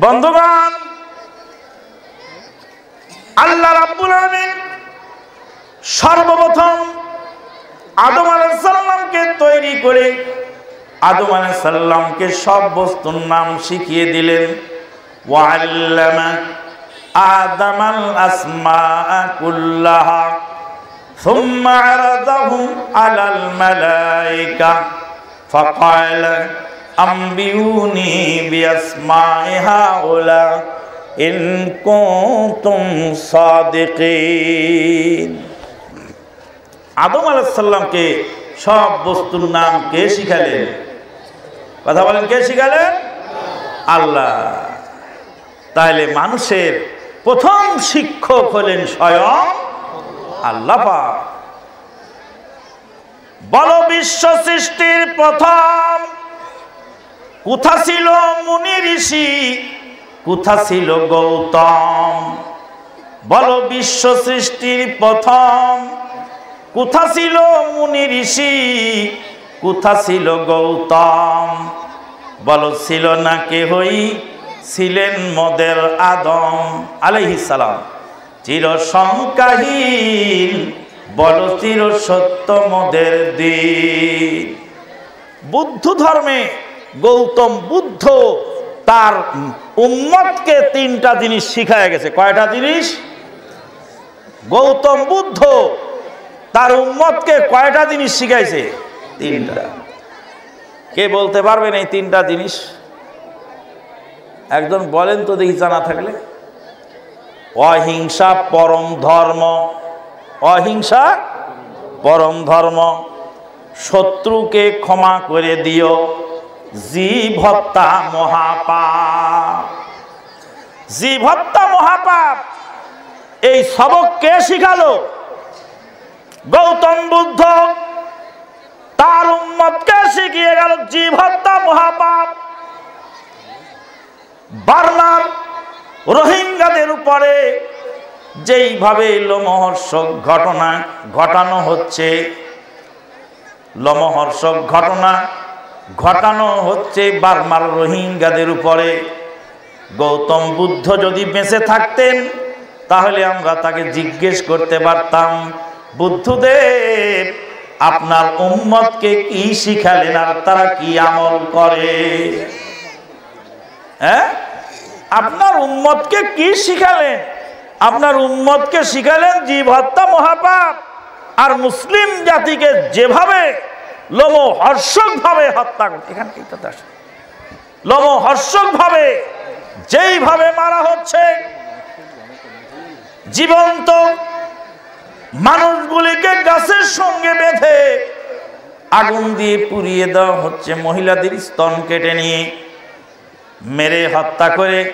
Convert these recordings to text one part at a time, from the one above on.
বন্ধুগণ আল্লাহ রাব্বুল আলামিন সর্বপ্রথম আদম আলাইহিস সালামকে তৈরি করে আদম আলাইহিস সালামকে সব বস্তুর নাম শিখিয়ে দিলেন ওয়াল্লামা আদামাল আসমা কুল্লাহা ثم عرضهم على الملائكة فقال আম্বিউনি বিয়াসমাই হাউলা ইন কুনতুম সাদিকিন আদম আলাইহিসসালামকে সব বস্তুর নাম কে শিখালেন? কথা বলেন, কে শিখালেন? আল্লাহ। তাহলে মানুষের প্রথম শিক্ষক হলেন স্বয়ং আল্লাহ বল বিশ্ব সৃষ্টির প্রথম কোথা ছিল মুনি ঋষি? কোথা ছিল গৌতম? বলো বিশ্ব সৃষ্টির প্রথম। কোথা ছিল মুনি ঋষি? কোথা ছিল গৌতম? বলো, ছিল না কেহই? ছিলেন মদের আদম। আলাইহিস সালাম। চির সংকাহীন বল চির সত্য মদের দিন। বুদ্ধ ধর্মে গৌতম বুদ্ধ তার উম্মতকে তিনটা জিনিস শিখায় গেছে। কয়টা জিনিস? গৌতম বুদ্ধ তার উম্মতকে কয়টা জিনিস শিখাইছে? তিনটা। কে বলতে পারবেন এই তিনটা জিনিস? একজন বলেন তো দেখি জানা থাকলে। অহিংসা পরম ধর্ম। অহিংসা পরম ধর্ম। শত্রুকে ক্ষমা করে দিও। জীব মহাপাপ। জীব মহাপাপ। এই সবক কে শিখালো? গৌতম বুদ্ধ। তার উম্মতকে শিখিয়ে গেল জীব মহাপাপ? বার্মার রোহিঙ্গাদের উপরে যেইভাবে লোমহর্ষক ঘটনা ঘটানো হচ্ছে, লোমহর্ষক ঘটনা ঘটানো হচ্ছে বার্মার রোহিঙ্গাদের উপরে। গৌতম বুদ্ধ যদি বেঁচে থাকতেন, তাহলে আমরা তাকে জিজ্ঞেস করতে পারতাম, বুদ্ধদেব, আপনার উম্মতকে কি শিখালেন আর তারা কি আমল করে? হ্যাঁ? আপনার উম্মতকে কি শিখালেন? আপনার উম্মতকে শিখালেন জীব হত্যা মহাপাপ। আর মুসলিম জাতিকে যেভাবে লোমহর্ষক ভাবে হত্যা এখানে কি কথা যেইভাবে মারা হচ্ছে, জীবন্ত মানুষগুলিকে গাছের সঙ্গে বেঁধে আগুন দিয়ে পুড়িয়ে দেওয়া হচ্ছে, মহিলাদের স্তন কেটে নিয়ে মেরে হত্যা করে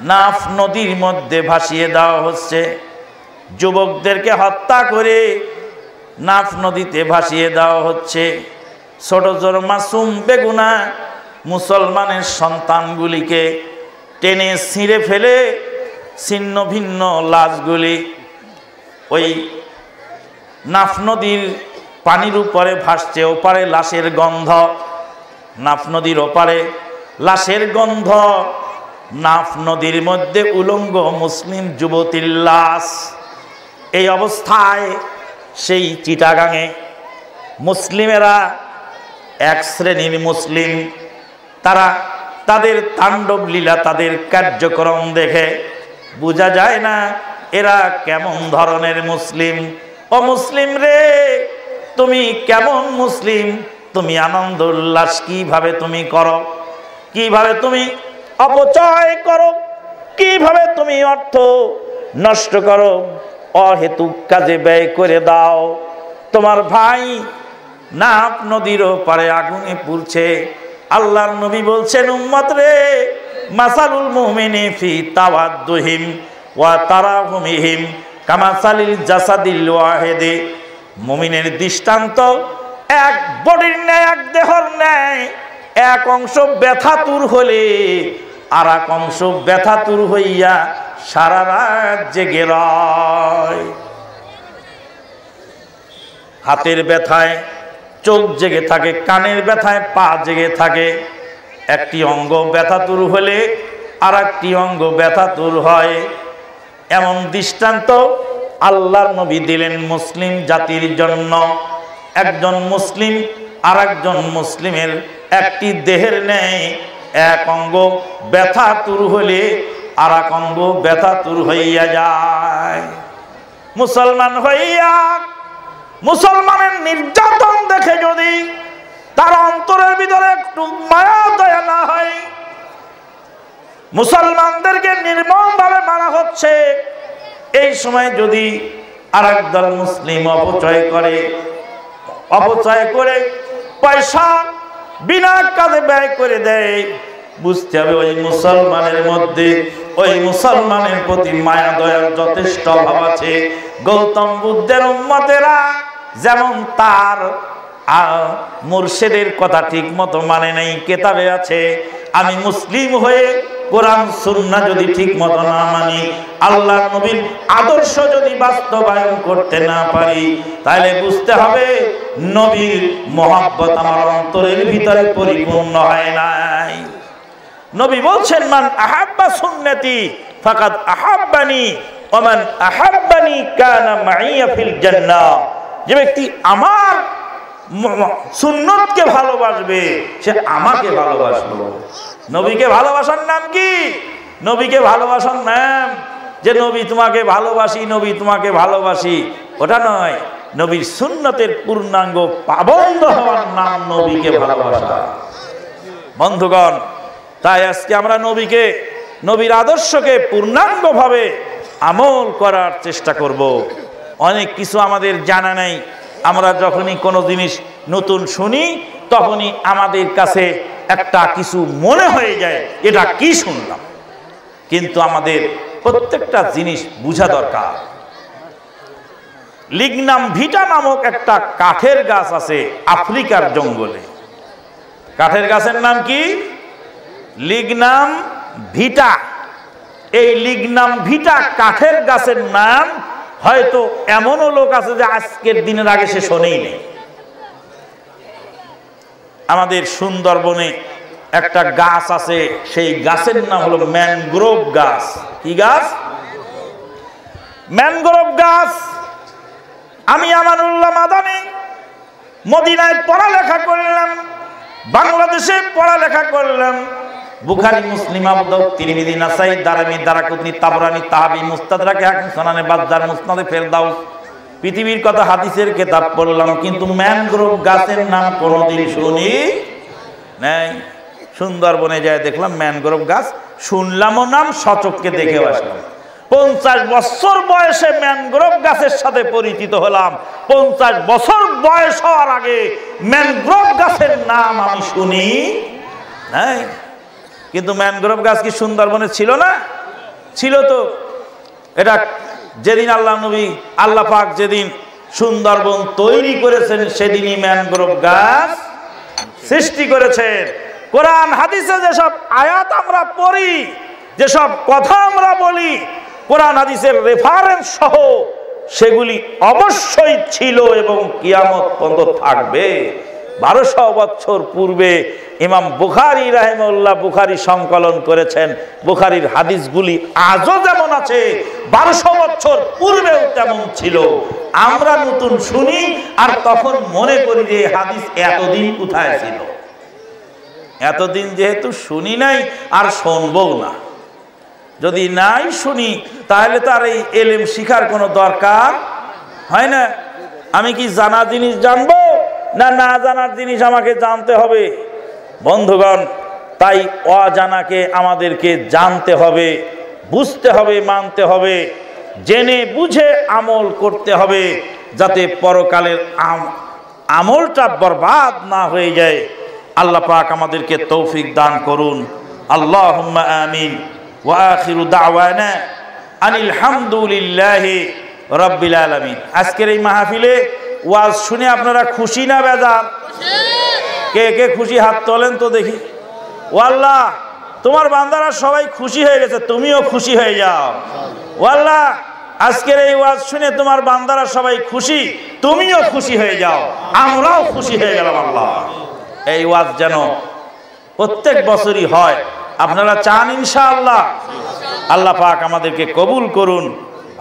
নাফ নদীর মধ্যে ভাসিয়ে দেওয়া হচ্ছে। যুবকদেরকে হত্যা করে নাফ নদীতে ভাসিয়ে দেওয়া হচ্ছে। ছোট ছোট মাসুম বেগুনা মুসলমানের সন্তানগুলিকে টেনে ছিঁড়ে ফেলে ছিন্ন ভিন্ন লাশগুলি ওই নাফ নদীর পানির উপরে ভাসছে, ওপারে লাশের গন্ধ। নাফ নদীর ওপারে লাশের গন্ধ। নাফ নদীর মধ্যে উলঙ্গ মুসলিম যুবতীর লাশ। এই অবস্থায় সেই চিটাগাঙে মুসলিমেরা এক শ্রেণির মুসলিম, তারা তাদের তাণ্ডব লীলা, তাদের কার্যক্রম দেখে বোঝা যায় না, এরা কেমন ধরনের মুসলিম? অমুসলিম রে, তুমি কেমন মুসলিম? তুমি আনন্দ উল্লাস কীভাবে তুমি করো? কীভাবে তুমি অপচয় করো? কীভাবে তুমি অর্থ নষ্ট করো? অহেতুক কাজে ব্যয় করে দাও। তোমার ভাই নাপ নদীর পারে আগুনে পুড়ছে। আল্লাহর নবী বলছেন, উম্মত রে, মাসালুল মুমিনি ফি তাওয়াদ্দুহিম ওয়া তারাহুমিহিম কামাসালিল জাসাদিল ওয়াহিদে। মুমিনের দৃষ্টান্ত, এক বডির ন্যায়, এক দেহর ন্যায়, এক অংশ ব্যথাতুর হলে আর এক অংশ ব্যথাতুর হইয়া সারা রাত জেগে রয়। হাতের ব্যথায় চোখ জেগে থাকে, কানের ব্যথায় পা জেগে থাকে। একটি অঙ্গ ব্যথাতুর হলে আর একটি অঙ্গ ব্যথাতুর হয়। এমন দৃষ্টান্ত আল্লাহর নবী দিলেন মুসলিম জাতির জন্য। একজন মুসলিম আর একজন মুসলিমের একটি দেহের নেই। এক অঙ্গ ব্যথা তুর হলে আর অঙ্গ ব্যথা তুর হইয়া যায়। মুসলমান হইয়া, মুসলমানের নির্যাতন দেখে যদি তার অন্তরের ভিতরে একটু মায়া দয়া না হয়, মুসলমানদেরকে নির্মমভাবে মারা হচ্ছে, এই সময় যদি আর দল মুসলিম অপচয় করে অপচয় করে পয়সা বিনা কাজে ব্যয় করে দেয়, বুঝতে হবে ওই মুসলমানের মধ্যে ওই মুসলমানের প্রতি মায়া, দয়ার যথেষ্ট অভাব আছে। গৌতম বুদ্ধের উম্মতেরা যেমন তার মুর্শেদের কথা ঠিক মতো মানে নেই, কেতাবে আছে, আমি মুসলিম হয়ে কোরআন, সুন্না যদি ঠিক মতো না মানি, আল্লাহ নবীর আদর্শ যদি বাস্তবায়ন করতে না পারি, তাহলে বুঝতে হবে নবীর মহাব্বত আমার অন্তরের ভিতরে পরিপূর্ণ হয় নাই নবী বলছেন, মান আহাব্বা সুন্নতি ফাকাদ আহাব্বানি ওমান আহাব্বানি কানা মাইয়া ফিল জান্নাহ। যে ব্যক্তি আমার সুন্নতকে ভালোবাসবে, সে আমাকে ভালোবাসবে। নবীকে ভালোবাসার নাম কি? নবীকে ভালোবাসার নাম যে, নবী তোমাকে ভালোবাসি, নবী তোমাকে ভালোবাসি। ওটা নয়। নবীর সুন্নতের পূর্ণাঙ্গ পাবন্দ হওয়ার নাম নবীকে ভালোবাসা। বন্ধুগণ তাই আজকে আমরা নবীকে, নবীর আদর্শকে পূর্ণাঙ্গভাবে আমল করার চেষ্টা করব। অনেক কিছু আমাদের জানা নেই। আমরা যখনই কোনো জিনিস নতুন শুনি, তখনই আমাদের কাছে একটা কিছু মনে হয়ে যায়, এটা কি শুনলাম? কিন্তু আমাদের প্রত্যেকটা জিনিস বুঝা দরকার। লিগনাম ভিটা নামক একটা কাঠের গাছ আছে আফ্রিকার জঙ্গলে। কাঠের গাছের নাম কি? লিগনাম ভিটা। এই লিগনাম ভিটা কাঠের গাছের নাম, হয়তো এমনও লোক আছে যে আজকের দিনের আগে সে শোনেই নেই। আমাদের সুন্দরবনে একটা গাছ আছে, সেই গাছের নাম হলো ম্যানগ্রোভ গাছ। কি গাছ? ম্যানগ্রোভ গাছ। আমি আমানুল্লাহ মাদানি, মদিনায় পড়ালেখা করলাম, বাংলাদেশে পড়ালেখা করলাম। বুখারি, মুসলিম আবদাউ তিরমিজি, নাসাই, দারামি, দারাকুতনি, তাবরানি, তাহাবি, মুস্তাদরাকে হাকিম, সোনানে বাজার মুসনাদে ফেরদাউস। পৃথিবীর কথা হাদিসের কেতাব পড়লাম, কিন্তু ম্যানগ্রোভ গাছের নাম কোনোদিন শুনি নাই। সুন্দরবনে যায়, দেখলাম ম্যানগ্রোভ গাছ, শুনলামও নাম সচককে দেখে আসলাম। পঞ্চাশ বছর বয়সে ম্যানগ্রোভ গাছের সাথে পরিচিত হলাম। পঞ্চাশ বছর বয়স হওয়ার আগে ম্যানগ্রোভ গাছের নাম আমি শুনি নাই। কিন্তু ম্যানগ্রোভ গাছ কি সুন্দরবনে ছিল না? ছিল তো। এটা যেদিন আল্লাহ নবী, আল্লাহ পাক যেদিন সুন্দরবন তৈরি করেছেন, সেদিনই ম্যানগ্রোভ গাছ সৃষ্টি করেছেন। কোরআন, হাদিসে যেসব আয়াত আমরা পড়ি, যেসব কথা আমরা বলি, কোরআন, হাদিসের রেফারেন্স সহ, সেগুলি অবশ্যই ছিল এবং কিয়ামত পর্যন্ত থাকবে। বারোশো বছর পূর্বে ইমাম বুখারি রাহেমউল্লাহ বুখারি সংকলন করেছেন। বুখারির হাদিসগুলি আজও যেমন আছে, বারোশো বছর পূর্বেও তেমন ছিল। আমরা নতুন শুনি আর তখন মনে করি যে হাদিস এতদিন কোথায় ছিল। এতদিন যেহেতু শুনি নাই আর শুনবও না। যদি নাই শুনি, তাহলে তার এই এলেম শিখার কোনো দরকার হয় না। আমি কি জানা জিনিস জানব না না জানার জিনিস আমাকে জানতে হবে? বন্ধুগণ, তাই অজানাকে আমাদেরকে জানতে হবে, বুঝতে হবে, মানতে হবে, জেনে বুঝে আমল করতে হবে, যাতে পরকালের আমলটা বরবাদ না হয়ে যায়। আল্লাহ পাক আমাদেরকে তৌফিক দান করুন। আল্লাহ আমিন। আনিল রব্বিল আলামিন। আজকের এই মাহফিলে ওয়াজ শুনে আপনারা খুশি না বেজার? কে কে খুশি হাত তোলেন তো দেখি। ওয়াল্লাহ তোমার বান্দারা সবাই খুশি হয়ে গেছে, তুমিও খুশি হয়ে যাও। ওয়াল্লাহ আজকের এই ওয়াজ শুনে তোমার বান্দারা সবাই খুশি, তুমিও খুশি হয়ে যাও, আমরাও খুশি হয়ে গেলাম আল্লাহ। এই ওয়াজ যেন প্রত্যেক বছরই হয়, আপনারা চান ইনশাআল্লাহ। আল্লাহ পাক আমাদেরকে কবুল করুন,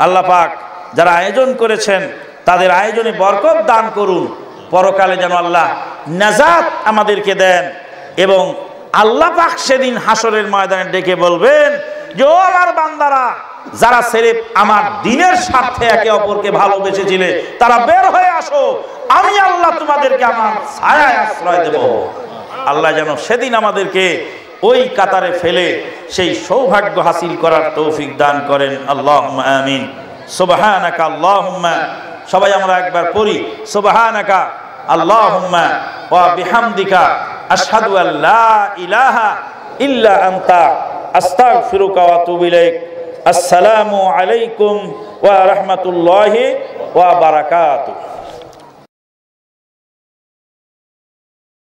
আল্লাহ পাক যারা আয়োজন করেছেন, তাদের আয়োজনে বরকত দান করুন, পরকালে যেন আল্লাহ নাজাত আমাদেরকে দেন। এবং আল্লাহ পাক সেদিন হাসরের ময়দানে ডেকে বলবেন যে, ও আমার বান্দারা, যারা সেরেফ আমার দিনের স্বার্থে একে অপরকে ভালোবেসেছিলে, তারা বের হয়ে আসো। আমি আল্লাহ তোমাদেরকে আমার ছায়ায় আশ্রয় দেব। আল্লাহ যেন সেদিন আমাদেরকে ওই কাতারে ফেলে সেই সৌভাগ্য হাসিল করার তৌফিক দান করেন। আল্লাহ আমিন। সুবহানাকা আল্লাহুম্মা। সবাই আমরা একবার পড়ি। সুবহানাকা। আল্লাহুম্মা ওয়া বিহামদিকা আশহাদু আল্লা ইলাহা ইল্লা আনতা আস্তাগফিরুকা ওয়া আতুবু ইলাইক। আসসালামু আলাইকুম ওয়া রাহমাতুল্লাহি ওয়া বারাকাতুহু।